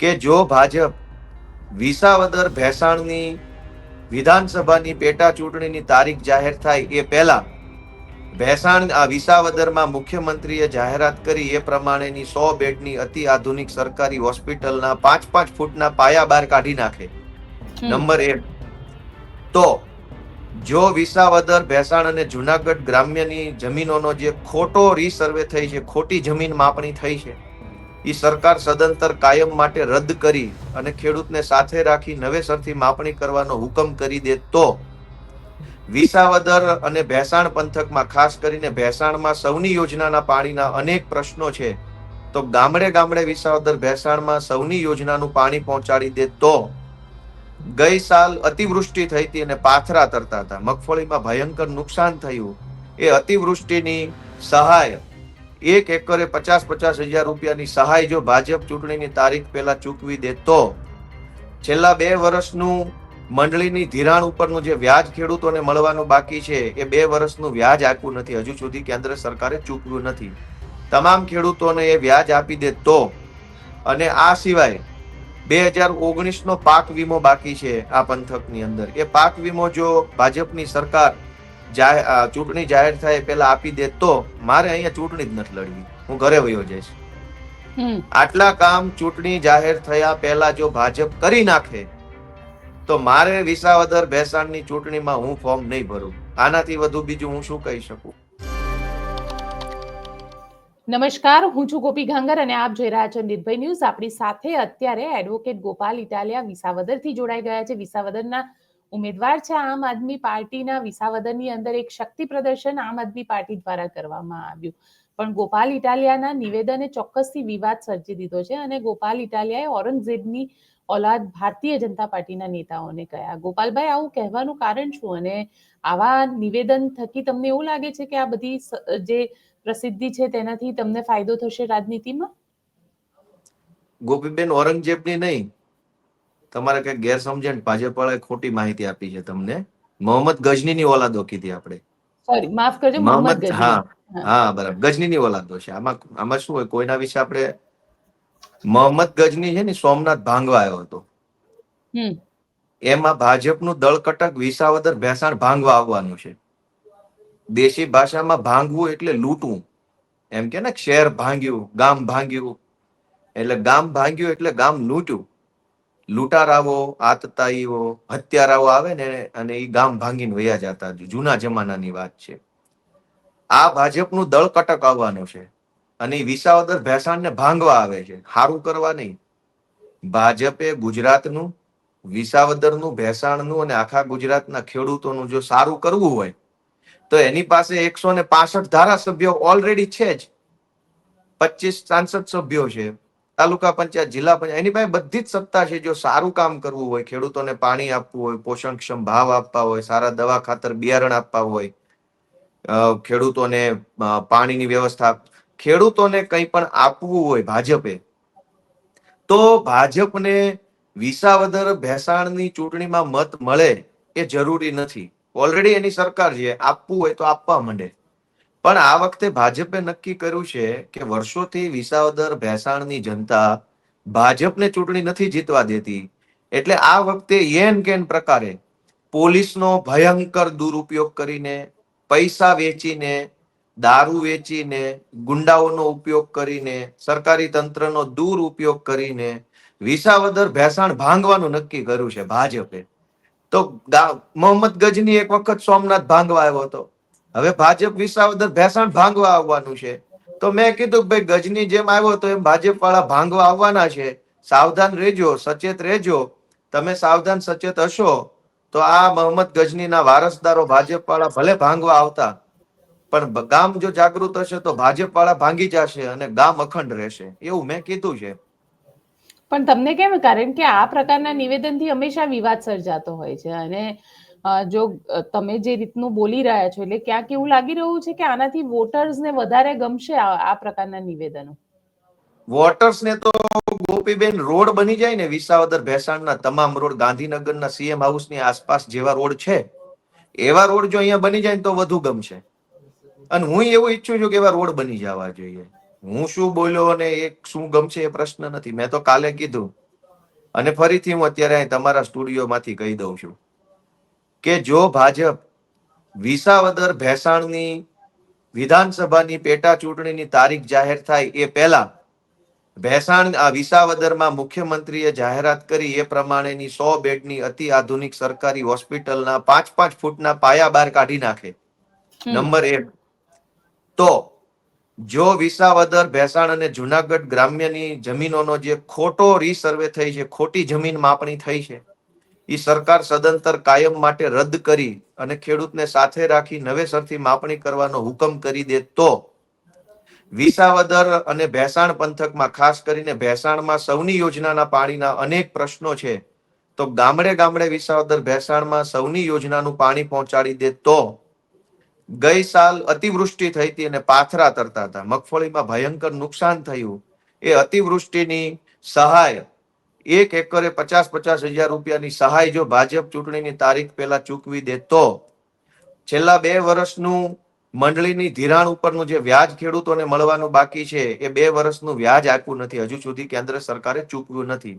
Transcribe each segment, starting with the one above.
કે જો ભાજપ વિસાવદર ભેસાણની વિધાનસભાની પેટા ચૂંટણીની તારીખ જાહેર થાય એ પહેલા ભેસાણ આ વિસાવદરમાં મુખ્યમંત્રીએ જાહેરાત કરી એ પ્રમાણેની સો બેડની અતિ આધુનિક સરકારી હોસ્પિટલના પાંચ પાંચ ફૂટના પાયા બહાર કાઢી નાખે. નંબર એક. તો જો વિસાવદર ભેસાણ અને જુનાગઢ ગ્રામ્યની જમીનોનો જે ખોટો રીસર્વે થઈ છે ખોટી જમીન માપણી થઈ છે એ સરકાર સદંતર કાયમ માટે રદ કરી અને ખેડૂતને સાથે રાખી નવેસરથી માપણી કરવાનો હુકમ કરી દે તો વિસાવદર અને ભેસાણ પંથકમાં, ખાસ કરીને ભેસાણમાં સૌની યોજનાના પાણીના અનેક પ્રશ્નો છે, તો ગામડે ગામડે વિસાવદર ભેસાણમાં સૌની યોજનાનું પાણી પહોંચાડી દે તો ગઈ સાલ અતિવૃષ્ટિ થઈ હતી અને પાથરા તરતા હતા. મગફળીમાં ભયંકર નુકસાન થયું. એ અતિવૃષ્ટિની સહાય એક એકરે પચાસ પચાસ હજાર રૂપિયાની સહાય જો ભાજપ ચૂંટણીની તારીખ પહેલા ચૂકવી દે તો? છેલ્લા બે વર્ષનું મંડળીની ધિરાણ ઉપરનું જે વ્યાજ ખેડૂતોને મળવાનું બાકી છે, એ બે વર્ષનું વ્યાજ આપ્યું નથી. હજુ સુધી કેન્દ્ર સરકારે ચૂકવ્યું નથી. તમામ ખેડૂતોને એ વ્યાજ આપી દે તો? અને આ સિવાય બે હજાર ઓગણીસ નો પાક વીમો બાકી છે આ પંથકની અંદર. એ પાક વીમો જો ભાજપની સરકાર ચૂંટણી જાહેર થાય પેલા પહેલા આપી દે તો મારે અહીંયા ચૂંટણી જ નથી લડવી. હું ઘરે વયો જઈશ. આટલા કામ ચૂંટણી જાહેર થયા પહેલા જો ભાજપ કરી નાખે તો મારે વિસાવદર ભેસાણની ચૂંટણીમાં હું ફોર્મ નહીં ભરું. આનાથી વધુ બીજું હું શું કહી શકું? નમસ્કાર હું છું ગોપી ગાંગર અને આપ જોઈ રહ્યા છો નિર્ભય ન્યૂઝ. આપણી સાથે અત્યારે એડવોકેટ ગોપાલ ઇટાલિયા વિસાવદરથી જોડાઈ ગયા છે. વિસાવદરના ઉમેદવાર છે આમ આદમી પાર્ટીના વિસાવદરની અંદર એક શક્તિ પ્રદર્શન આમ આદમી પાર્ટી દ્વારા કરવામાં આવ્યું. પણ ગોપાલ ઇટાલિયાના નિવેદને ચોક્કસથી વિવાદ સર્જી દીધો છે અને ગોપાલ ઇટાલિયાએ ઔરંગઝેબની ઓલાદ ભારતીય જનતા પાર્ટીના નેતાઓને કહ્યા. ગોપાલભાઈ, આવું કહેવાનું કારણ શું? અને આવા નિવેદન થકી તમને એવું લાગે છે કે આ બધી જે પ્રસિદ્ધિ છે તેનાથી તમને ફાયદો થશે રાજનીતિમાં? ગોપીબેન, ઔરંગઝેબની નહીં. તમારે કઈ ગેરસમજણ? ભાજપ વાળાએ ખોટી માહિતી આપી છે તમને. મોહમ્મદ ગજનીની ઓલાદો કીધી આપણે. સોરી માફ કરજો મોહમ્મદ હા હા. બરાબર. ગજનીની ઓલાદો છે. આમાં આમાં શું હોય? કોઈના વિશે આપણે મોહમ્મદ ગજની છે ને સોમનાથ ભાંગવા આવ્યો હતો. એમાં ભાજપનું દળ કટક વિસાવદર ભેસાણ ભાંગવા આવવાનું છે. દેશી ભાષામાં ભાંગવું એટલે લૂંટવું. એમ કે ને શહેર ભાંગ્યું ગામ ભાંગ્યું. એટલે ગામ ભાંગ્યું એટલે ગામ લૂંટ્યું. લૂંટારાઓ આતતાઈઓ હત્યારાઓ આવે ને અને એ ગામ ભાંગીને વયા જતા જૂના જમાનાની વાત છે. આ ભાજપનું દળ કટક આવવાનું છે અને વિસાવદર ભેસાણને ભાંગવા આવે છે. સારું કરવા નહીં. ભાજપે ગુજરાતનું, વિસાવદરનું, ભેસાણનું અને આખા ગુજરાતના ખેડૂતોનું જો સારું કરવું હોય, તો એની પાસે એકસો ને પાસઠ ધારાસભ્યો ઓલરેડી છે જ. પચીસ સાંસદ સભ્યો છે. તાલુકા પંચાયત, જિલ્લા પંચાયત, એની પાસે બધી જ સત્તા છે. જો સારું કામ કરવું હોય, ખેડૂતોને પાણી આપવું હોય, પોષણક્ષમ ભાવ આપવા હોય, સારા દવા ખાતર, બિયારણ આપવા હોય ખેડૂતોને પાણીની વ્યવસ્થા, ખેડૂતોને કંઈ પણ આપવું હોય ભાજપે, તો ભાજપને વિસાવદર ભેસાણની ચૂંટણીમાં મત મળે એ જરૂરી નથી. ઓલરેડી એની સરકાર છે. આપવું હોય તો આપવા માંડે. પણ આ વખતે ભાજપે નક્કી કર્યું છે કે વર્ષોથી વિસાવદર ભેસાણની જનતા ભાજપને ચૂંટણી નથી જીતવા દેતી. એટલે આ વખતે યેન કેન પ્રકારે પોલીસનો ભયંકર દુરુપયોગ કરીને, પૈસા વેચીને, દારૂ વેચીને, ગુંડાઓનો ઉપયોગ કરીને, સરકારી તંત્રનો દુરુપયોગ કરીને વિસાવદર ભેસાણ ભાંગવાનું નક્કી કર્યું છે ભાજપે. તો મોહમ્મદ ગજની એક વખત સોમનાથ ભાંગવા આવ્યો હતો. હવે ભાજપ વિસાવદર ભેસાણ ભાંગવા આવવાનું છે. તો મેં કીધું ભાઈ ગજની જેમ આવ્યો તો એમ ભાજપ વાળા ભાંગવા આવવાના છે. સાવધાન રહેજો, સચેત રહેજો. તમે સાવધાન, સચેત હશો તો આ મોહમ્મદ ગજનીના વારસદારો ભાજપ વાળા ભલે ભાંગવા આવતા, પણ ગામ જો જાગૃત હશે તો ભાજપ વાળા ભાંગી જશે અને ગામ અખંડ રહેશે. એવું મેં કીધું છે. પણ તમને કેમ? કારણ કે આ પ્રકારના નિવેદનથી હંમેશા વિવાદ સર્જાતો હોય છે અને જો તમે જે રીતનું બોલી રહ્યા છો, એટલે ક્યાંક એવું લાગી રહ્યું છે કે આનાથી વોટર્સને વધારે ગમશે આ પ્રકારના નિવેદનો? વોટર્સ ને તો ગોપીબેન રોડ બની જાય ને વિસાવદર ભેસાણના તમામ રોડ, ગાંધીનગરના સીએમ હાઉસની આસપાસ જેવા રોડ છે, એવા રોડ જો અહીંયા બની જાય ને તો વધુ ગમશે. અને હું એવું ઈચ્છું છું કે એવા રોડ બની જવા જોઈએ. હું શું બોલ્યો અને એ શું ગમશે એ પ્રશ્ન નથી. મેં તો કાલે કીધું. અને ફરીથી હું અત્યારે તમારા સ્ટુડિયોમાંથી કહી દઉં છું. કે જો ભાજપ વિસાવદર ભેસાણની વિધાનસભાની પેટા ચૂંટણીની તારીખ જાહેર થાય એ પહેલા ભેસાણ આ વિસાવદરમાં મુખ્યમંત્રીએ જાહેરાત કરી એ પ્રમાણેની સો બેડની અતિ આધુનિક સરકારી હોસ્પિટલના પાંચ પાંચ ફૂટના પાયા બહાર કાઢી નાખે. નંબર એક. તો જો વિસાવદર ભેસાણ અને જુનાગઢ ગ્રામ્યની જમીનોનો જે ખોટો રીસર્વે થઈ છે ખોટી જમીન માપણી થઈ છે એ સરકાર સદંતર કાયમ માટે રદ કરી અને ખેડૂતને સાથે રાખી નવેસરથી માપણી કરવાનો હુકમ કરી દે તો વિસાવદર અને ભેસાણ પંથકમાં, ખાસ કરીને ભેસાણમાં સૌની યોજનાના પાણીના અનેક પ્રશ્નો છે, તો ગામડે ગામડે વિસાવદર, ભેસાણમાં સૌની યોજનાનું પાણી પહોંચાડી દે તો ગઈ સાલ અતિવૃષ્ટિ થઈ હતી અને પાથરા તરતા હતા. મગફળીમાં ભયંકર નુકસાન થયું. એ અતિવૃષ્ટિની સહાય એક એકરે પચાસ પચાસ હજાર રૂપિયાની સહાય જો ભાજપ ચૂંટણીની તારીખ પહેલા ચૂકવી દે તો? છેલ્લા બે વર્ષનું મંડળીની ધિરાણ ઉપરનું જે વ્યાજ ખેડૂતોને મળવાનું બાકી છે, એ બે વર્ષનું વ્યાજ આપ્યું નથી. હજુ સુધી કેન્દ્ર સરકારે ચૂકવ્યું નથી.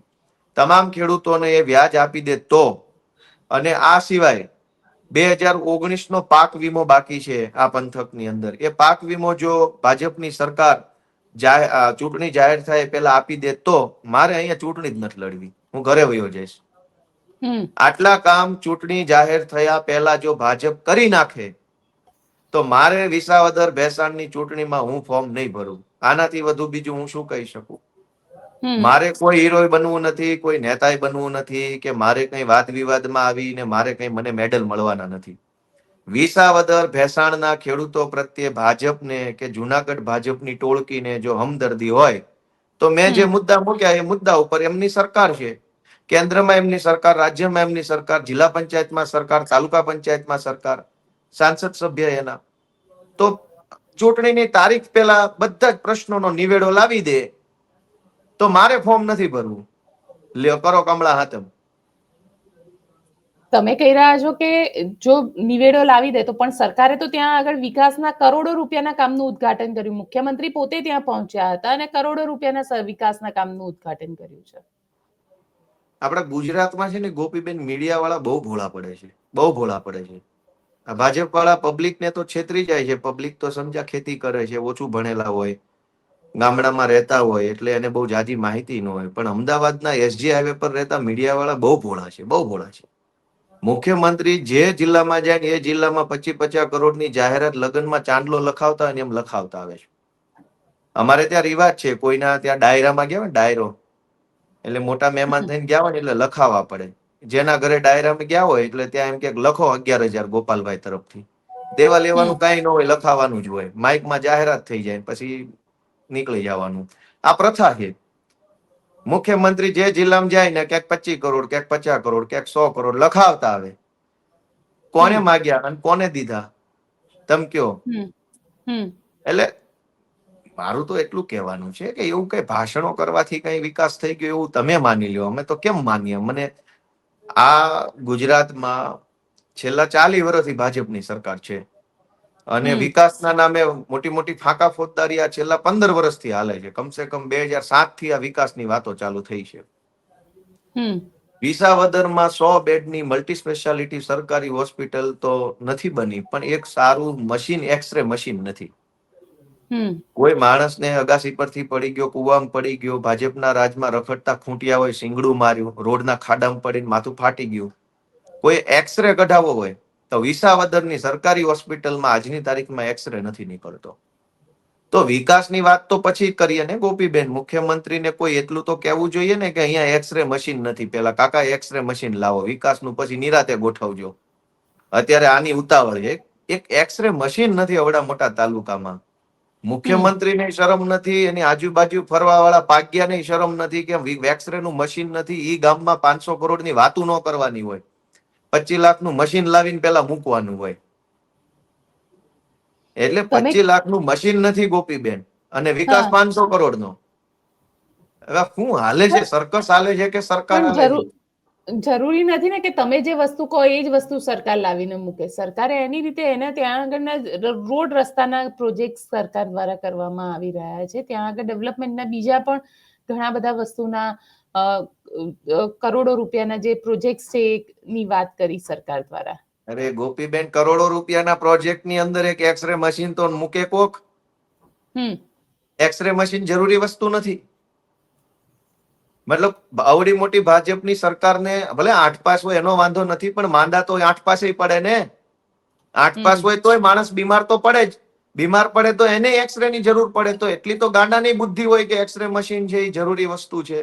તમામ ખેડૂતોને એ વ્યાજ આપી દે તો? અને આ સિવાય બે હજાર ઓગણીસ નો પાક વીમો બાકી છે આ પંથકની અંદર. એ પાક વીમો જો ભાજપની સરકાર ચૂંટણી જાહેર થાય પેલા આપી દે તો મારે અહીંયા ચૂંટણી જ નથી લડવી. હું ઘરે વયો જઈશ. આટલા કામ ચૂંટણી જાહેર થયા પહેલા જો ભાજપ કરી નાખે તો મારે વિસાવદર ભેસાણની ચૂંટણીમાં હું ફોર્મ નહીં ભરું. આનાથી વધુ બીજું હું શું કહી શકું? મારે કોઈ હીરોય બનવું નથી કોઈ નેતાય બનવું નથી કે મારે કઈ વાદ વિવાદમાં આવીને મારે કઈ મને મેડલ મળવાના નથી. વિસાવદર ભેસાણના ખેડૂતો પ્રત્યે ભાજપને કે જુનાગઢ ભાજપની ટોળકીને જો હમદર્દી હોય તો મેં જે મુદ્દા મૂક્યા એ મુદ્દા ઉપર એમની સરકાર છે. કેન્દ્રમાં એમની સરકાર રાજ્યમાં એમની સરકાર જિલ્લા પંચાયતમાં સરકાર તાલુકા પંચાયતમાં સરકાર સાંસદ સભ્ય એના. તો ચૂંટણીની તારીખ પહેલા બધા જ પ્રશ્નોનો નિવેડો લાવી દે તો મારે ફોર્મ નથી ભરવું. લ્યો કરો કમળા હાથમ. તમે કહી રહ્યા છો કે જો નિવેડો લાવી દે તો પણ સરકારે તો ત્યાં આગળ વિકાસના કરોડો રૂપિયાના કામનું ઉદઘાટન કર્યું. મુખ્યમંત્રી પોતે ત્યાં પહોંચ્યા હતા અને કરોડો રૂપિયાના વિકાસના કામનું ઉદઘાટન કર્યું છે. આપણા ગુજરાતમાં છે ને ગોપીબેન મીડિયા વાળા બહુ ભોળા પડે છે. બહુ ભોળા પડે છે. આ ભાજપ વાળા પબ્લિક ને તો છેતરી જાય છે. પબ્લિક તો સમજા ખેતી કરે છે, ઓછું ભણેલા હોય, ગામડામાં રહેતા હોય એટલે એને બહુ જાજી માહિતી ન હોય. પણ અમદાવાદના એસજી હાઈવે પર રહેતા મીડિયા વાળા બહુ ભોળા છે, બહુ ભોળા છે. મુખ્યમંત્રી જે જિલ્લામાં જાય ને એ જિલ્લામાં પચીસ પચાસ કરોડની જાહેરાત લગ્નમાં ચાંદલો લખાવતા અને એમ લખાવતા આવે છે. અમારે ત્યાં રિવાજ છે કોઈના ત્યાં ડાયરામાં ગયા હોય ડાયરો એટલે મોટા મહેમાન થઈને ગયા હોય ને એટલે લખાવા પડે. જેના ઘરે ડાયરામાં ગયા હોય એટલે ત્યાં એમ કે લખો અગિયાર હજાર ગોપાલભાઈ તરફથી. દેવા લેવાનું કાંઈ ન હોય લખાવાનું જ હોય. માઇકમાં જાહેરાત થઈ જાય પછી નીકળી જવાનું. આ પ્રથા છે. મુખ્યમંત્રી જે જિલ્લામાં જાય ને ક્યાંક પચીસ કરોડ ક્યાંક પચાસ કરોડ ક્યાંક સો કરોડ લખાવતા આવે. કોને માગ્યા અને કોને દીધા? તમ કયો? એટલે મારું તો એટલું કહેવાનું છે કે એવું કઈ ભાષણો કરવાથી કઈ વિકાસ થઈ ગયો એવું તમે માની લ્યો. અમે તો કેમ માનીએ? મને આ ગુજરાતમાં છેલ્લા ચાલી વર્ષથી ભાજપની સરકાર છે. અને વિકાસના નામે મોટી મોટી ફાંકા ફોજદારી આ છેલ્લા પંદર વર્ષથી હાલે છે. કમસે કમ બે હજાર સાતથી આ વિકાસની વાતો ચાલુ થઈ છે. વિસાવદરમાં સો બેડની મલ્ટી સ્પેશિયાલિટી સરકારી હોસ્પિટલ તો નથી બની પણ એક સારું મશીન એક્સરે મશીન નથી. કોઈ માણસને અગાસી પરથી પડી ગયો કુવામાં પડી ગયો ભાજપના રાજમાં રખડતા ખૂંટિયા હોય સિંગડું માર્યું રોડના ખાડામાં પડીને માથું ફાટી ગયું. કોઈ એક્સરે કઢાવવો હોય તો વિસાવદરની સરકારી હોસ્પિટલમાં આજની તારીખમાં એક્સરે નથી નીકળતો. તો વિકાસની વાત તો પછી કરીએ ને, ગોપીબેન. મુખ્યમંત્રીને કોઈ એટલું તો કહેવું જોઈએ ને કે અહીંયા એક્સરે મશીન નથી. પેલા કાકા એક્સરે મશીન લાવો, વિકાસનું પછી નિરાતે ગોઠવજો. અત્યારે આની ઉતાવળ છે. એક એક્સરે મશીન નથી અવડા મોટા તાલુકામાં. મુખ્યમંત્રીને શરમ નથી, એની આજુબાજુ ફરવા વાળા પાગ્યાને શરમ નથી કે એક્સરે નું મશીન નથી, ઈ ગામમાં પાંચસો કરોડની વાતું ન કરવાની હોય. પચીસ લાખનું મશીન લાવીને પેલા મૂકવાનું હોય. એટલે પચીસ લાખનું મશીન નથી ગોપીબેન. અને વિકાસ. પાંચસો કરોડનો. હવે શું હાલે છે? સરકસ હાલે છે કે સરકાર? જરૂર નથી ને કે તમે જે વસ્તુ કહો એ જ વસ્તુ સરકાર લાવીને મૂકે. સરકારે એની રીતે એના ત્યાં આગળના રોડ રસ્તાના પ્રોજેક્ટ સરકાર દ્વારા કરવામાં આવી રહ્યા છે. ત્યાં આગળ ડેવલપમેન્ટના બીજા પણ ઘણા બધા વસ્તુના કરોડો રૂપિયાના જે પ્રોજેક્ટ છે ની વાત કરી સરકાર દ્વારા. અરે ગોપીબેન કરોડો રૂપિયાના પ્રોજેક્ટની અંદર એક એક્સરે મશીન તો મૂકે કોક? હમ. એક્સરે મશીન જરૂરી વસ્તુ નથી. મતલબ આવડી મોટી ભાજપની સરકારને ભલે આઠ પાસ હોય એનો વાંધો નથી પણ માંદા તો આઠ પાસે પડે ને? આઠ પાસ હોય તોય માણસ બીમાર તો પડે જ. બીમાર પડે તો એને એક્સરે ની જરૂર પડે. તો એટલી તો ગાંડાની બુદ્ધિ હોય કે એક્સરે મશીન છે એ જરૂરી વસ્તુ છે.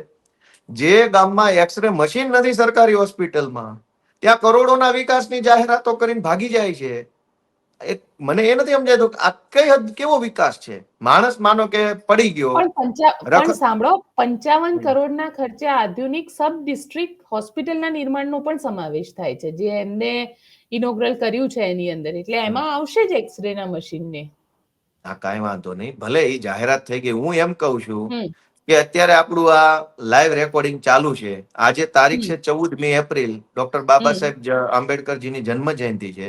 જે ગામમાં એક્સરે મશીન નથી સરકારી હોસ્પિટલમાં ત્યાં કરોડોના વિકાસની જાહેરાતો કરીને ભાગી જાય છે. એક મને એ નથી સમજાતું કે આ કઈ હદ કેવો વિકાસ છે? માણસ માનો કે પડી ગયો. પણ સાંભળો પંચાવન કરોડના ખર્ચે આધુનિક સબ ડિસ્ટ્રિક્ટ હોસ્પિટલના નિર્માણનો પણ સમાવેશ થાય છે જે એમને ઇનોગ્રલ કર્યું છે એની અંદર. એટલે એમાં આવશે જ એક્સરેના ના મશીન ને. હા કાંઈ વાંધો નહીં. ભલે એ જાહેરાત થઈ ગઈ હું એમ કહું છું. કે અત્યારે આપણું આ લાઈવ રેકોર્ડિંગ ચાલુ છે. આજે તારીખ છે ચૌદમી એપ્રિલ. ડોક્ટર બાબા સાહેબ આંબેડકરજીની જન્મ જયંતિ છે.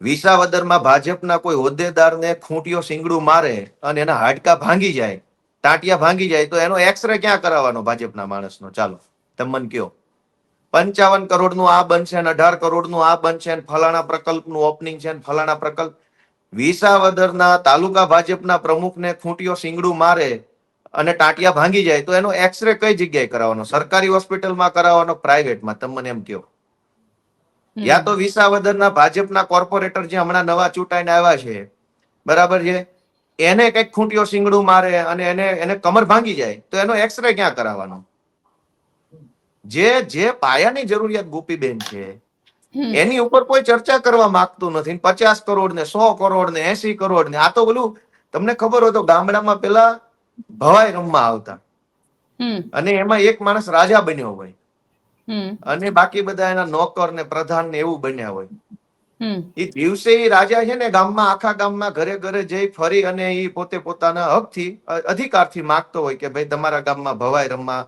વિસાવદરમાં ભાજપના કોઈ હોદ્દેદારને ખૂંટીઓ સિંગડું મારે અને એના હાડકા ભાંગી જાય ટાંટિયા ભાંગી જાય તો એનો એક્સરે ક્યાં કરાવવાનો ભાજપના માણસનો? ચાલો તમે મને કયો. પંચાવન કરોડનું આ બનશે અને અઢાર કરોડનું આ બનશે ને ફલાણા પ્રકલ્પનું ઓપનિંગ છે ને ફલાણા પ્રકલ્પ. વિસાવદરના તાલુકા ભાજપના પ્રમુખને ખૂંટીઓ સિંગડું મારે અને ટાંટિયા ભાંગી જાય તો એનો એક્સરે કઈ જગ્યાએ કરાવવાનો? સરકારી હોસ્પિટલમાં કરાવવાનો પ્રાઇવેટમાં તમે મને એમ કહો. યા તો વિસાવદરના ભાજપના કોર્પોરેટર જે હમણાં નવા ચૂંટાઈને આવ્યા છે બરાબર છે? એને કંઈક ખૂંટીઓ સિંગડું મારે અને એને એને કમર ભાંગી જાય તો એનો એક્સરે ક્યાં કરાવવાનો? જે જે પાયાની જરૂરિયાત ગોપીબેન છે એની ઉપર કોઈ ચર્ચા કરવા માંગતું નથી. પચાસ કરોડ ને સો કરોડ ને એસી કરોડ ને આ તો બોલું તમને ખબર હોય તો ગામડામાં પેલા ભવાઈ રમવા આવતા. અને એમાં એક માણસ રાજા બન્યો હોય. અને બાકી બધા એના નોકર ને પ્રધાન ને એવું બન્યા હોય. એ દિવસે ઈ રાજા છે ને ગામમાં આખા ગામમાં ઘરે ઘરે જઈ ફરી અને એ પોતે પોતાના હકથી અધિકાર અધિકારથી માગતો હોય કે ભાઈ તમારા ગામમાં ભવાઈ રમવા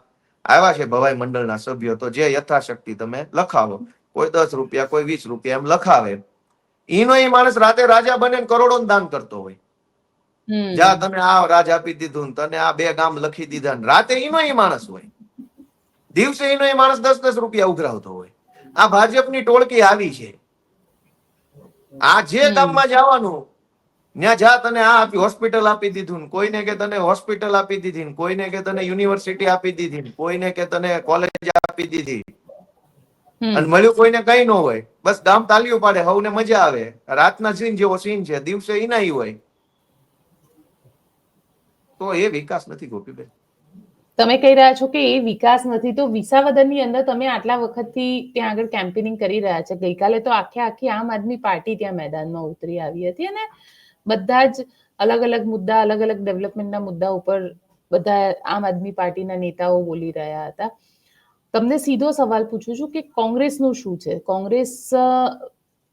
આવ્યા છે ભવાઈ મંડળના સભ્યો તો જે યથાશક્તિ તમે લખાવો. કોઈ દસ રૂપિયા કોઈ વીસ રૂપિયા એમ લખાવે. ઈનો એ માણસ રાતે રાજા બને ને કરોડો દાન કરતો હોય. જા તમે આ રાજ આપી દીધું ને તને આ બે ગામ લખી દીધા ને રાતે એનો એ માણસ હોય. દિવસે ઈનો એ માણસ દસ દસ રૂપિયા ઉઘરાવતો હોય. આ ભાજપની ટોળકી આવી છે. આ જે. ગામમાં જવાનું ત્યાં જા તને આ આપી હોસ્પિટલ આપી દીધું ને કોઈને કે તને હોસ્પિટલ આપી દીધી ને કોઈને કે તને યુનિવર્સિટી આપી દીધી ને કોઈને કે તને કોલેજ આપી દીધી. અને મળ્યું કોઈને કઈ ન હોય. બસ ગામ તાલીઓ પાડે હવને મજા આવે. રાતના સીન જેવો સીન છે. દિવસે ઈનાઈ હોય. તો એ વિકાસ નથી, ગોપીબેન. તમે કહી રહ્યા છો કે એ વિકાસ નથી, તો વિસાવદરની અંદર તમે આટલા વખતથી ત્યાં આગળ કેમ્પેનિંગ કરી રહ્યા છે. ગઈકાલે તો આખે આખી આમ આદમી પાર્ટી ત્યાં મેદાનમાં ઉતરી આવી હતી અને બધા જ અલગ અલગ મુદ્દા, અલગ અલગ ડેવલપમેન્ટના મુદ્દા ઉપર બધા આમ આદમી પાર્ટીના નેતાઓ બોલી રહ્યા હતા. તમને સીધો સવાલ પૂછું છું કે કોંગ્રેસનું શું છે? કોંગ્રેસ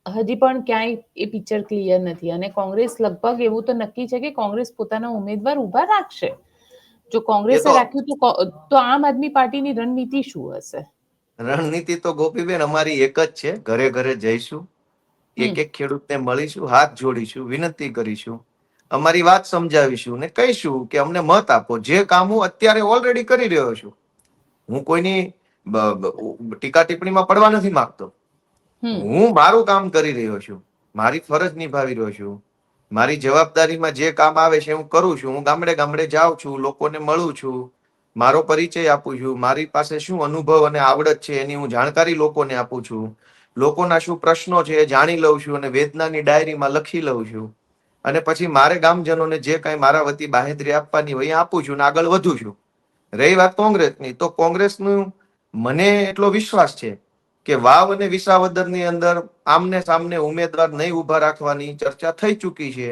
હજી પણ ક્યાંય એ પિક્ચર ક્લિયર નથી. અને કોંગ્રેસ લગભગ એવું તો નક્કી છે કે કોંગ્રેસ પોતાના ઉમેદવાર ઊભા રાખશે. જો કોંગ્રેસે રાખ્યું તો તો આમ આદમી પાર્ટીની રણનીતિ શું હશે? રણનીતિ તો ગોપીબેન અમારી એક જ છે. ઘરે ઘરે જઈશું. એક એક ખેડૂતને મળીશું હાથ જોડીશું વિનંતી કરીશું. અમારી વાત સમજાવીશું ને કહીશું કે અમને મત આપો. જે કામ હું અત્યારે ઓલરેડી કરી રહ્યો છું. હું કોઈની ટીકા ટિપ્પણીમાં પડવા નથી માંગતો. હું મારું કામ કરી રહ્યો છું. મારી ફરજ નિભાવી રહ્યો છું. મારી જવાબદારીમાં જે કામ આવે છે હું કરું છું. હું ગામડે ગામડે જાઉં છું, લોકોને મળું છું. મારો પરિચય આપું છું. મારી પાસે શું અનુભવ અને આવડત છે એની હું જાણકારી લોકોને આપું છું. લોકોના શું પ્રશ્નો છે એ જાણી લઉં છું અને વેદનાની ડાયરીમાં લખી લઉં છું. અને પછી મારે ગામજનોને જે કાંઈ મારા વતી બાહેધરી આપવાની હોય એ આપું છું ને આગળ વધું છું. રહી વાત કોંગ્રેસની. તો કોંગ્રેસનું મને એટલો વિશ્વાસ છે કે વાવ અને વિસાવદરની અંદર આમને સામને ઉમેદવાર નહીં ઊભા રાખવાની ચર્ચા થઈ ચૂકી છે.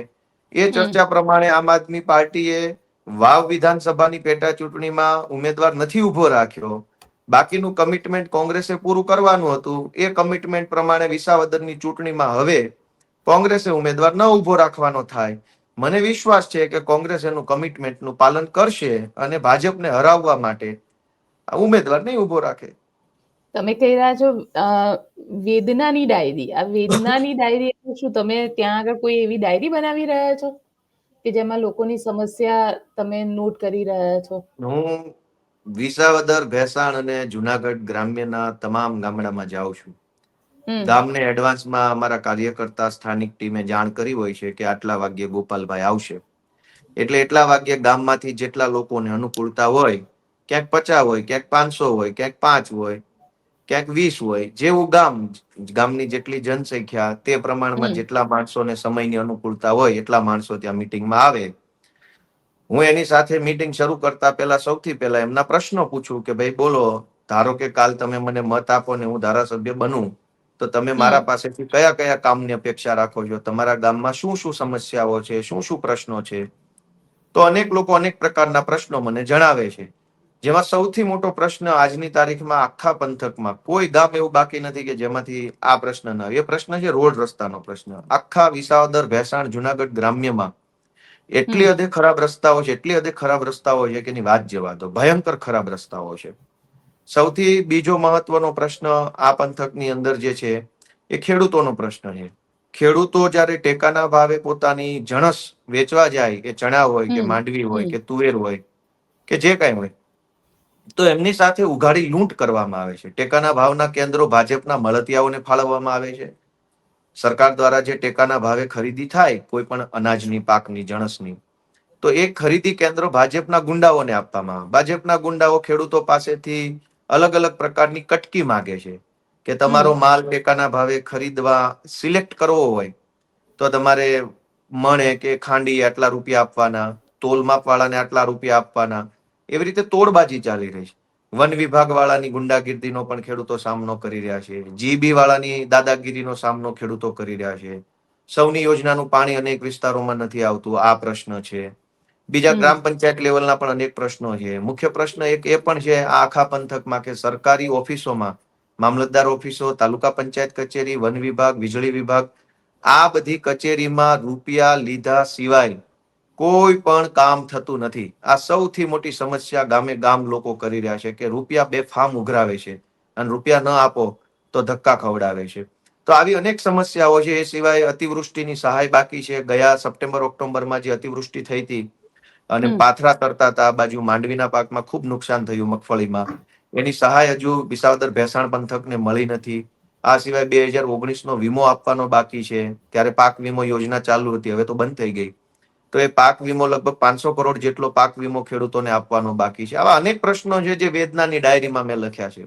એ ચર્ચા પ્રમાણે આમ આદમી પાર્ટીએ વાવ વિધાનસભાની પેટા ચૂંટણીમાં ઉમેદવાર નથી ઊભો રાખ્યો. બાકીનું કમિટમેન્ટ કોંગ્રેસે પૂરું કરવાનું હતું. એ કમિટમેન્ટ પ્રમાણે વિસાવદરની ચૂંટણીમાં હવે કોંગ્રેસે ઉમેદવાર ન ઊભો રાખવાનો થાય. મને વિશ્વાસ છે કે કોંગ્રેસ એનું કમિટમેન્ટનું પાલન કરશે અને ભાજપને હરાવવા માટે આ ઉમેદવાર નહીં ઊભો રાખે. તમે કહી રહ્યા છો વેદનાની ડાયરી. આ વેદનાની ડાયરી શું? તમે ત્યાં આગળ કોઈ એવી ડાયરી બનાવી રહ્યા છો? કે જેમાં લોકોની સમસ્યા તમે નોટ કરી રહ્યા છો? હું વિસાવદર ભેસાણ અને જુનાગઢ ગ્રામ્યના તમામ ગામડામાં જાઉં છું. ગામને એડવાન્સમાં અમારા કાર્યકર્તા સ્થાનિક ટીમે જાણ કરી હોય છે કે આટલા વાગ્યે ગોપાલભાઈ આવશે. એટલે એટલા વાગ્યે ગામમાંથી જેટલા લોકોને અનુકૂળતા હોય ક્યાંક પચાસ હોય ક્યાંક પાંચસો હોય ક્યાંક પાંચ હોય ક્યાંક વીસ હોય જેવું ગામ ગામની જેટલી જનસંખ્યા તે પ્રમાણમાં જેટલા માણસોને સમયની અનુકૂળતા હોય એટલા માણસો ત્યાં મિટિંગમાં આવે. હું એની સાથે મિટિંગ શરૂ કરતા પહેલા સૌથી પહેલા એમના પ્રશ્નો પૂછું કે ભાઈ બોલો ધારો કે કાલ તમે મને મત આપો ને હું ધારાસભ્ય બનું તો તમે મારા પાસેથી કયા કયા કામની અપેક્ષા રાખો છો? તમારા ગામમાં શું શું સમસ્યાઓ છે? શું શું પ્રશ્નો છે? તો અનેક લોકો અનેક પ્રકારના પ્રશ્નો મને જણાવે છે. જેમાં સૌથી મોટો પ્રશ્ન આજની તારીખમાં આખા પંથકમાં. કોઈ ગામ એવું બાકી નથી કે જેમાંથી આ પ્રશ્ન ન આવે. એ પ્રશ્ન છે રોડ રસ્તાનો પ્રશ્ન. આખા વિસાવદર ભેસાણ જુનાગઢ ગ્રામ્યમાં એટલી. હદે ખરાબ રસ્તાઓ છે એટલી હદે ખરાબ રસ્તાઓ છે કે એની વાત જવા દો. ભયંકર ખરાબ રસ્તાઓ છે. સૌથી બીજો મહત્વનો પ્રશ્ન આ પંથકની અંદર જે છે એ ખેડૂતોનો પ્રશ્ન છે. ખેડૂતો જ્યારે ટેકાના ભાવે પોતાની જણસ વેચવા જાય કે ચણા હોય કે માંડવી હોય કે તુવેર હોય કે જે કાંઈ હોય તો એમની સાથે ઉઘાડી લૂંટ કરવામાં આવે છે. ટેકાના ભાવના કેન્દ્રો ભાજપના મળતિયાઓને ફાળવવામાં આવે છે. સરકાર દ્વારા જે ટેકાના ભાવે ખરીદી થાય કોઈ પણ અનાજની પાકની જણસની તો એ ખરીદી કેન્દ્રો ભાજપના ગુંડાઓને આપવામાં આવે. ભાજપના ગુંડાઓ ખેડૂતો પાસેથી અલગ અલગ પ્રકારની કટકી માગે છે કે તમારો માલ ટેકાના ભાવે ખરીદવા સિલેક્ટ કરવો હોય તો તમારે મણે કે ખાંડી આટલા રૂપિયા આપવાના તોલ માપવાળાને આટલા રૂપિયા આપવાના એવી રીતે તોડબાજી ચાલી રહી છે. વન વિભાગ વાળાની ગુંડાગીરીનો પણ ખેડૂતો સામનો કરી રહ્યા છે. જીબી વાળાની દાદાગીરીનો સામનો ખેડૂતો કરી રહ્યા છે. સૌની યોજનાનું પાણી અનેક વિસ્તારોમાં નથી આવતું. આ પ્રશ્ન છે. બીજા ગ્રામ પંચાયત લેવલના પણ અનેક પ્રશ્નો છે. મુખ્ય પ્રશ્ન એક એ પણ છે આ આખા પંથકમાં કે સરકારી ઓફિસોમાં મામલતદાર ઓફિસો તાલુકા પંચાયત કચેરી વન વિભાગ વીજળી વિભાગ આ બધી કચેરીમાં રૂપિયા લીધા સિવાય કોઈ પણ કામ થતું નથી. આ સૌથી મોટી સમસ્યા ગામે ગામ લોકો કરી રહ્યા છે કે રૂપિયા બે ફાર્મ ઉઘરાવે છે અને રૂપિયા ન આપો તો ધક્કા ખવડાવે છે. તો આવી અનેક સમસ્યાઓ છે એ સિવાય અતિવૃષ્ટિની સહાય બાકી છે. ગયા સપ્ટેમ્બર ઓક્ટોબરમાં જે અતિવૃષ્ટિ થઈ હતી અને પાથરા તરતા હતા બાજુ માંડવીના પાકમાં ખૂબ નુકસાન થયું મગફળીમાં. એની સહાય હજુ વિસાવદર ભેસાણ પંથકને મળી નથી. આ સિવાય બે હજાર ઓગણીસ નો વીમો આપવાનો બાકી છે. ત્યારે પાક વીમો યોજના ચાલુ હતી. હવે તો બંધ થઈ ગઈ. તો એ પાક વીમો લગભગ પાંચસો કરોડ જેટલો પાક વીમો ખેડૂતોને આપવાનો બાકી છે. આવા અનેક પ્રશ્નો છે જે વેદનાની ડાયરીમાં મેં લખ્યા છે.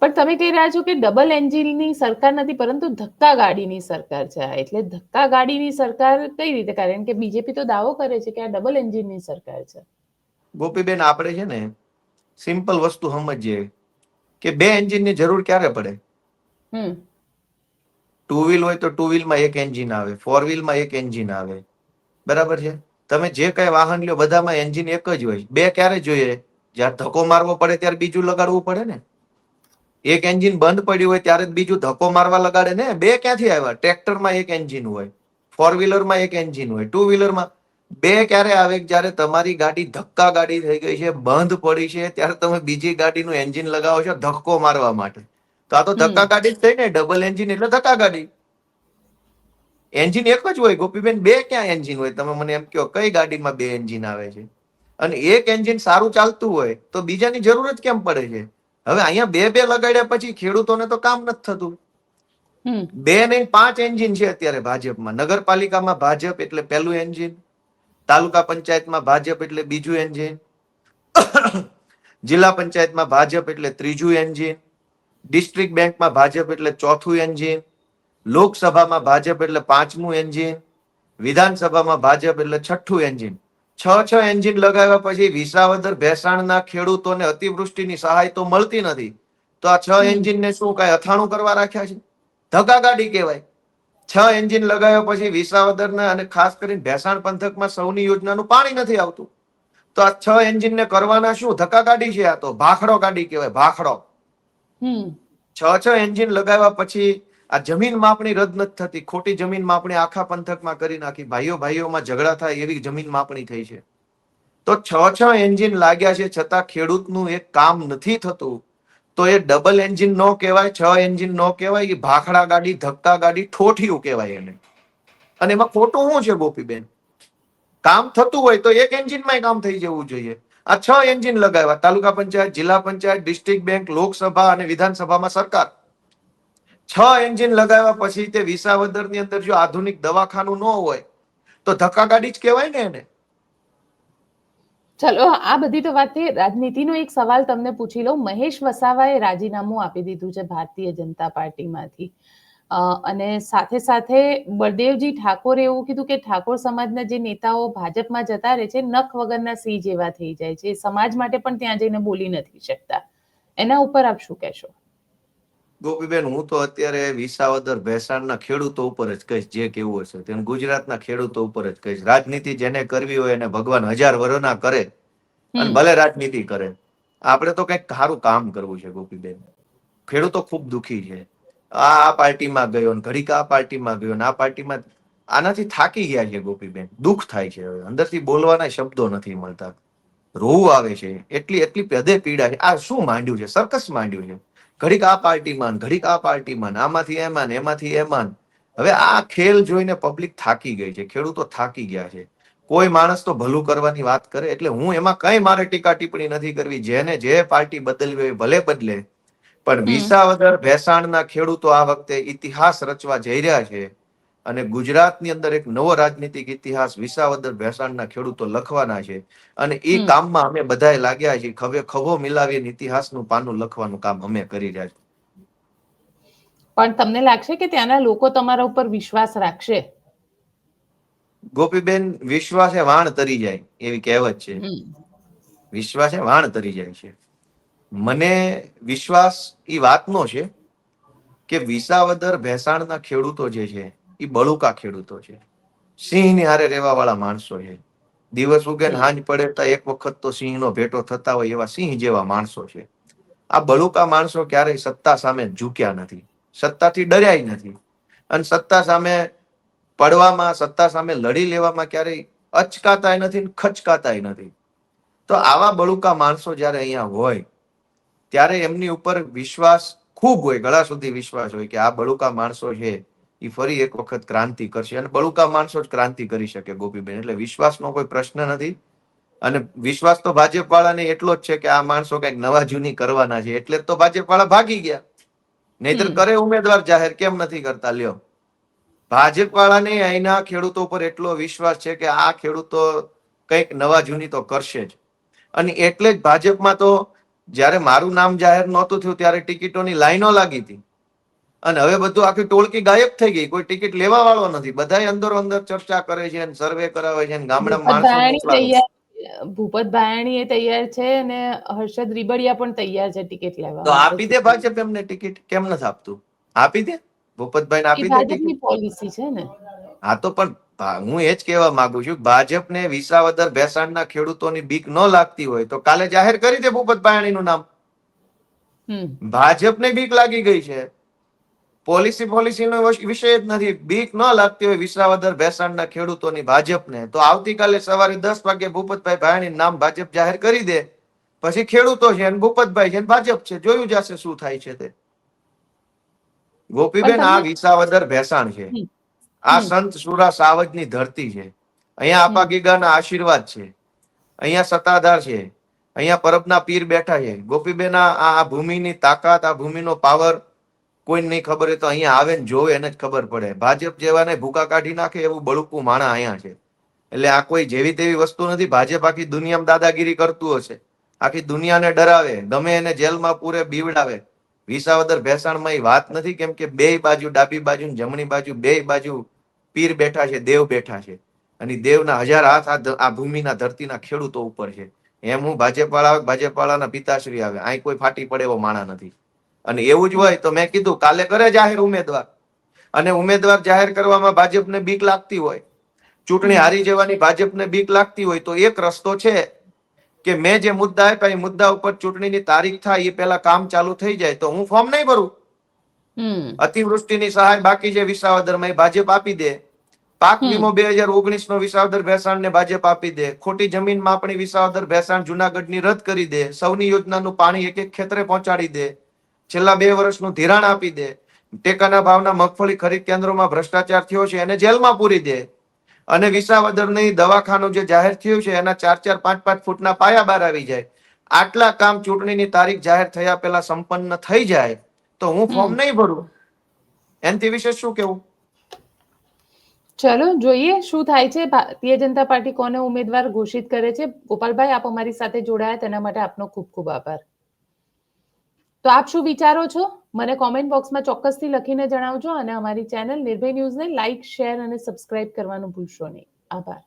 પણ તમે કહી રહ્યા છો કે ડબલ એન્જિનની સરકાર નથી પરંતુ ધક્કા ગાડીની સરકાર છે. એટલે ધક્કા ગાડીની સરકાર કઈ રીતે? કારણ કે બીજેપી તો દાવો કરે છે કે આ ડબલ એન્જિનની સરકાર છે. ગોપીબેન આપણે છે ને સિમ્પલ વસ્તુ સમજીએ કે બે એન્જિનની જરૂર ક્યારે પડે? હમ. ટુ વ્હીલ હોય તો ટુ વ્હીલમાં એક એન્જિન આવે ફોર વ્હીલમાં એક એન્જિન આવે. બરાબર છે? તમે જે કઈ વાહન લ્યો, બધામાં એન્જિન એક જ હોય. બે ક્યારે જોઈએ? જ્યારે ધક્કો મારવો પડે ત્યારે બીજું લગાડવું પડે ને? એક એન્જિન બંધ પડ્યું હોય ત્યારે બીજું ધક્કો મારવા લગાડે ને? બે ક્યાંથી આવ્યા? ટ્રેક્ટરમાં એક એન્જિન હોય ફોર વ્હીલરમાં એક એન્જિન હોય ટુ વ્હીલરમાં બે ક્યારે આવે? જ્યારે તમારી ગાડી ધક્કા ગાડી થઈ ગઈ છે, બંધ પડી છે, ત્યારે તમે બીજી ગાડીનું એન્જિન લગાવો છો ધક્કો મારવા માટે. તો આ તો ધક્કા ગાડી જ થઈ ને ડબલ એન્જિન એટલે ધક્કા ગાડી એન્જિન એક જ હોય ગોપીબેન બે ક્યાં એન્જિન હોય? તમે મને એમ કહો કઈ ગાડીમાં બે એન્જિન આવે છે? અને એક એન્જિન સારું ચાલતું હોય તો બીજાની જરૂર જ કેમ પડે છે? હવે અહીંયા બે બે લગાડ્યા પછી ખેડૂતોને તો કામ નથી થતું. બે નહીં પાંચ એન્જિન છે અત્યારે ભાજપમાં. નગરપાલિકામાં ભાજપ એટલે પહેલું એન્જિન તાલુકા પંચાયતમાં ભાજપ એટલે બીજું એન્જિન જિલ્લા પંચાયતમાં ભાજપ એટલે ત્રીજું એન્જિન ડિસ્ટ્રિક્ટ બેંકમાં ભાજપ એટલે ચોથું એન્જિન લોકસભામાં ભાજપ એટલે પાંચમું એન્જિન વિધાનસભામાં ભાજપ એટલે છઠ્ઠું એન્જિન છ છ એન્જિન લગાવ્યા પછી વિસાવદર ભેસાણના ખેડૂતોને અતિવૃષ્ટિની સહાય તો મળતી નથી. તો આ છ. એન્જિનને શું કાંઈ અથાણું કરવા રાખ્યા છે? ધક્કા ગાડી કહેવાય. છ એન્જિન લગાવ્યા પછી વિસાવદરના અને ખાસ કરીને ભેસાણ પંથકમાં સૌની યોજનાનું પાણી નથી આવતું. તો આ છ એન્જિનને કરવાના શું? ધક્કા ગાડી છે આ તો. ભાખડો ગાડી કહેવાય ભાખડો છ છ એન્જિન લગાવ્યા પછી આ જમીન માપણી રદ નથી થતી. ખોટી જમીન માપણી આખા પંથકમાં કરી નાખી. ભાઈઓ ભાઈઓમાં ઝઘડા થાય એવી જમીન માપણી થઈ છે. તો છ છ એન્જિન લાગ્યા છે છતાં ખેડૂતનું એક કામ નથી થતું. તો એ ડબલ એન્જિન નો કહેવાય, છ એન્જિન નો કહેવાય, એ ભાખડા ગાડી, ધક્કા ગાડી, ઠોઠિયું કહેવાય એને. અને એમાં ખોટું શું છે, ગોપીબેન? કામ થતું હોય તો એક એન્જિનમાં કામ થઈ જવું જોઈએ. આ છ એન્જિન લગાવ્યા. તાલુકા પંચાયત, જિલ્લા પંચાયત ડિસ્ટ્રિક્ટ બેંક લોકસભા અને વિધાનસભામાં સરકાર. છ એન્જિન લગાવ્યા પછી તે વિસાવદરની અંદર જો આધુનિક દવાખાનું ન હોય, તો ધક્કા ગાડી જ કહેવાય ને એને. ચલો, આ બધી તો વાત થઈ. રાજનીતિનો એક સવાલ તમને પૂછી લઉં. મહેશ વસાવાએ રાજીનામું આપી દીધું છે ભારતીય જનતા પાર્ટીમાંથી. અ, અને સાથે સાથે બળદેવજી ઠાકોરે એવું કીધું કે ઠાકોર સમાજના જે નેતાઓ ભાજપમાં જતા રહે છે નખ વગરના સિંહ જેવા થઈ જાય છે. સમાજ માટે પણ ત્યાં જઈને બોલી નથી શકતા. એના ઉપર આપ શું કહેશો? ગોપીબેન હું તો અત્યારે વિસાવદર ભેસાણના ખેડૂતો ઉપર જ કહીશ જે કેવું હશે તેમ ગુજરાતના ખેડૂતો ઉપર જ કહીશ. રાજનીતિ જેને કરવી હોય એને ભગવાન હજાર વર્ષના કરે અને ભલે રાજનીતિ કરે. આપણે તો કંઈક સારું કામ કરવું છે ગોપીબેન. ખેડૂતો ખૂબ દુખી છે. આ પાર્ટીમાં ગયો ને ઘડીક આ પાર્ટીમાં ગયો ને આ પાર્ટીમાં આનાથી થાકી ગયા છે ગોપીબેન. દુઃખ થાય છે હવે. અંદરથી બોલવાના શબ્દો નથી મળતા. રોવું આવે છે. એટલી એટલી પદે પીડા છે. આ શું માંડ્યું છે? સર્કસ માંડ્યું છે. ઘડીક આ પાર્ટીમાં ઘડીક આ પાર્ટીમાં આમાંથી એમાં એમાંથી એમાં હવે આ ખેલ જોઈને પબ્લિક થાકી ગઈ છે. ખેડૂતો થાકી ગયા છે. કોઈ માણસ તો ભલું કરવાની વાત કરે. એટલે હું એમાં કઈ મારે ટીકા ટિપ્પણી નથી કરવી. જેને જે પાર્ટી બદલવી ભલે બદલે પણ. વિસાવદર ભેસાણના ખેડૂતો આ વખતે ઇતિહાસ રચવા જઈ રહ્યા છે અને ગુજરાતની અંદર એક નવો રાજનીતિક ઇતિહાસ વિસાવદર ભેસાણના ખેડૂતો લખવાના છે. અને એ કામમાં અમે બધાએ લાગ્યા છીએ ખવે ખભો મિલાવીને ઇતિહાસનું પાનું લખવાનું કામ અમે કરી રહ્યા છીએ. પણ તમને લાગશે કે ત્યાંના લોકો તમારા ઉપર વિશ્વાસ રાખશે? ગોપીબેન વિશ્વાસે વાણ તરી જાય એવી કહેવત છે. વિશ્વાસે વાણ તરી જાય છે. મને વિશ્વાસ એ વાતનો છે કે વિસાવદર ભેસાણના ખેડૂતો જે છે, એ બળુકા ખેડૂતો છે. સિંહની હારે રહેવા વાળા માણસો છે. દિવસ ઉગે હાંજ પડે તો એક વખત તો સિંહનો ભેટો થતા હોય એવા સિંહ જેવા માણસો છે. આ બળુકા માણસો ક્યારેય સત્તા સામે ઝૂક્યા નથી. સત્તાથી ડર્યા નથી. અને સત્તા સામે પડવામાં, સત્તા સામે લડી લેવામાં ક્યારેય અચકાતાય નથી ખચકાતાય નથી. તો આવા બળુકા માણસો જ્યારે અહીંયા હોય ત્યારે એમની ઉપર વિશ્વાસ ખૂબ હોય ગળા સુધી વિશ્વાસ હોય કે આ બળુકા માણસો છે એ ફરી એક વખત ક્રાંતિ કરશે. અને બળુકા માણસો જ ક્રાંતિ કરી શકે ગોપીબેન. એટલે વિશ્વાસનો કોઈ પ્રશ્ન નથી. અને વિશ્વાસ તો ભાજપ વાળાને એટલો જ છે કે આ માણસો કંઈક નવા જૂની કરવાના છે. એટલે તો ભાજપ વાળા ભાગી ગયા. નહીતર. કરે ઉમેદવાર જાહેર કેમ નથી કરતા? લ્યો. ભાજપ વાળાને અહીંના ખેડૂતો પર એટલો વિશ્વાસ છે કે આ ખેડૂતો કંઈક નવા જૂની તો કરશે જ. અને એટલે જ ભાજપમાં તો જ્યારે મારું નામ જાહેર નહોતું થયું ત્યારે ટિકિટોની લાઈનો લાગી હતી. અને હવે બધું આખી ટોળકી ગાયબ થઈ ગઈ. કોઈ ટિકિટ લેવા વાળો નથી. બધા અંદરો અંદર ચર્ચા કરે છે અને સર્વે કરાવે છે અને ગામડા ભૂપત ભાયાણી તૈયાર એ તૈયાર છે અને હર્ષદ રીબડિયા પણ તૈયાર છે ટિકિટ લેવા તો આપી દે ભાજપ એમને ટિકિટ. કેમ નથી આપતું? આપી દે? ભૂપતભાઈ આપી દે ટિકિટ? પોલિસી છે ને. હા તો પણ હું એ જ કહેવા માંગુ છું ભાજપને વિસાવદર ભેસાણના ખેડૂતોની બીક ન લાગતી હોય તો કાલે જાહેર કરી દે ભૂપત ભાયાણીનું નામ. ભાજપને બીક લાગી ગઈ છે. પોલિસી પોલિસીનો વિષય જ નથી. બીક ન લાગતી હોય વિસાવદર ભેસાણના ખેડૂતોની ભાજપને. તો આવતીકાલે સવારે દસ વાગે ભૂપતભાઈ ભાયાણી નામ ભાજપ જાહેર કરી દે. પછી ખેડૂતો છે અને ભૂપતભાઈ છે ભાજપ છે. જોયું જશે શું થાય છે તે. ગોપીબેન આ વિસાવદર ભેસાણ છે. આ સંત સુરા સાવજની ધરતી છે. અહીંયા આપા ગીગાના આશીર્વાદ છે. અહીંયા સત્તાધાર છે. અહીંયા પરબના પીર બેઠા છે. ગોપીબેન આ ભૂમિની તાકાત આ ભૂમિનો પાવર કોઈને નહીં ખબર હોય તો અહીંયા આવે ને જોવે એને જ ખબર પડે. ભાજપ જેવાને ભૂકા કાઢી નાખે એવું બળુકું માણા અહીંયા છે. એટલે આ કોઈ જેવી તેવી વસ્તુ નથી. ભાજપ આખી દુનિયામાં દાદાગીરી કરતું હશે. આખી દુનિયાને ડરાવે. ગમે એને જેલમાં પૂરે બીવડાવે. વિસાવદર ભેસાણમાં એ વાત નથી. કેમ કે બે બાજુ ડાબી બાજુ જમણી બાજુ બે બાજુ પીર બેઠા છે, દેવ બેઠા છે. અને દેવના હજાર હાથ આ ભૂમિના ધરતીના ખેડૂતો ઉપર છે. એમ હું ભાજપવાળા, ભાજપવાળાના પિતાશ્રી આવે. અહીં કોઈ ફાટી પડે એવો માણા નથી. અને એવું જ હોય તો મેં કીધું, કાલે કરે જાહેર ઉમેદવાર. અને ઉમેદવાર જાહેર કરવામાં ભાજપને બીક લાગતી હોય. ચૂંટણી હારી જવાની ભાજપને બીક લાગતી હોય તો એક રસ્તો છે કે મેં જે મુદ્દા આપ્યા, એ મુદ્દા ઉપર ચૂંટણીની તારીખ થાય, એ પહેલા કામ ચાલુ થઈ જાય તો હું ફોર્મ નહીં ભરું. અતિવૃષ્ટિની સહાય બાકી છે વિસાવદરમાં. એ ભાજપ આપી દે. પાક વીમો બે હજાર ઓગણીસ નો વિસાવદર ભેસાણ ને ભાજપ આપી દે. ખોટી જમીન માપણી વિસાવદર ભેસાણ જુનાગઢની રદ કરી દે. સૌની યોજનાનું પાણી એક એક ખેતરે પહોંચાડી દે. છેલ્લા બે વર્ષનું ધિરાણ આપી દે. ટેકાના ભાવના મગફળી ખરીદ કેન્દ્રોમાં ભ્રષ્ટાચાર થયો છે એને જેલમાં પૂરી દે. અને વિસાવદરની દવાખાનું જે જાહેર થયું છે એના ચાર ચાર પાંચ પાંચ ફૂટના પાયા બહાર આવી જાય. આટલા કામ ચૂંટણીની તારીખ જાહેર થયા પહેલા સંપન્ન થઈ જાય. તો હું ફોર્મ નહીં ભરું. એનાથી વિશે શું કેવું? ચલો જોઈએ શું થાય છે. ભારતીય જનતા પાર્ટી કોને ઉમેદવાર ઘોષિત કરે છે? ગોપાલભાઈ આપ અમારી સાથે જોડાયા તેના માટે આપનો ખૂબ ખૂબ આભાર. તો આપ શું વિચારો છો? મને કોમેન્ટ બોક્સમાં ચોક્કસથી લખીને જણાવજો અને અમારી ચેનલ નિર્ભય ન્યૂઝને લાઇક શેર અને સબસ્ક્રાઇબ કરવાનું ભૂલશો નહીં. આભાર.